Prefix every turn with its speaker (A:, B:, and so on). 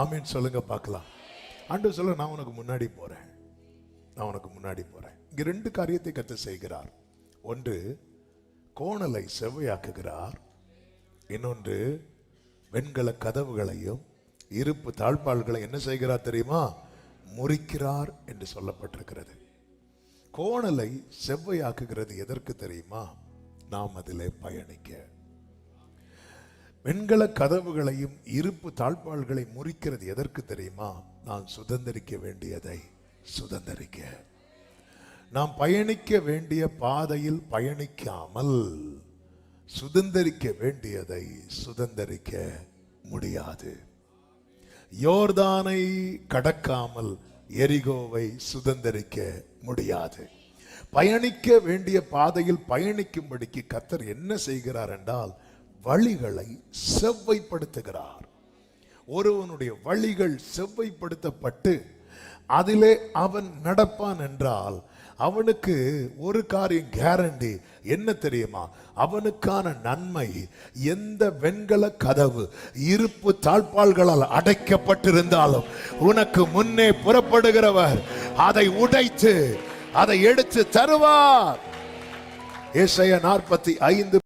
A: ஆமீன் சொல்லுங்க பார்க்கலாம். ஆண்டு சொல்ல நான் உனக்கு முன்னாடி போகிறேன் நான் உனக்கு முன்னாடி போகிறேன் இங்கே ரெண்டு காரியத்தை கற்று செய்கிறார். ஒன்று கோணலை செவ்வையாக்குகிறார். இன்னொன்று வெண்கல கதவுகளையும் இருப்பு தாழ்பாள்களை என்ன செய்கிறார் தெரியுமா? முறிக்கிறார் என்று சொல்லப்பட்டிருக்கிறது. கோணலை செவ்வையாக்குகிறது எதற்கு தெரியுமா? நாம் அதிலே பயணிக்க வெண்கல கதவுகளையும் இருப்பு தாழ்பாள்களை முறிக்கிறது எதற்கு தெரியுமா? நான் சுதந்திரிக்க வேண்டியதை சுதந்திரிக்க. நாம் பயணிக்க வேண்டிய பாதையில் பயணிக்காமல் சுதந்திரிக்க வேண்டியதை சுதந்திரிக்க முடியாது. யோர்தானை கடக்காமல் எரிகோவை சுதந்திரிக்க முடியாது. பயணிக்க வேண்டிய பாதையில் பயணிக்கும்படிக்கு கத்தர் என்ன செய்கிறார் என்றால் வழிகளை செவ்வைப்படுத்துகிறார். ஒருவனுடைய வழிகள் செவ்வைப்படுத்தப்பட்டு அதிலே அவன் நடப்பான் என்றால் அவனுக்கு ஒரு காரியம் கேரண்டி என்ன தெரியுமா? அவனுக்கான நன்மை எந்த வெண்கல கதவு இருப்பு தாழ்பால்களால் அடைக்கப்பட்டிருந்தாலும் உனக்கு முன்னே புறப்படுகிறவர் அதை உடைத்து அதை எடுத்து தருவார். ஏசைய நாற்பத்தி ஐந்து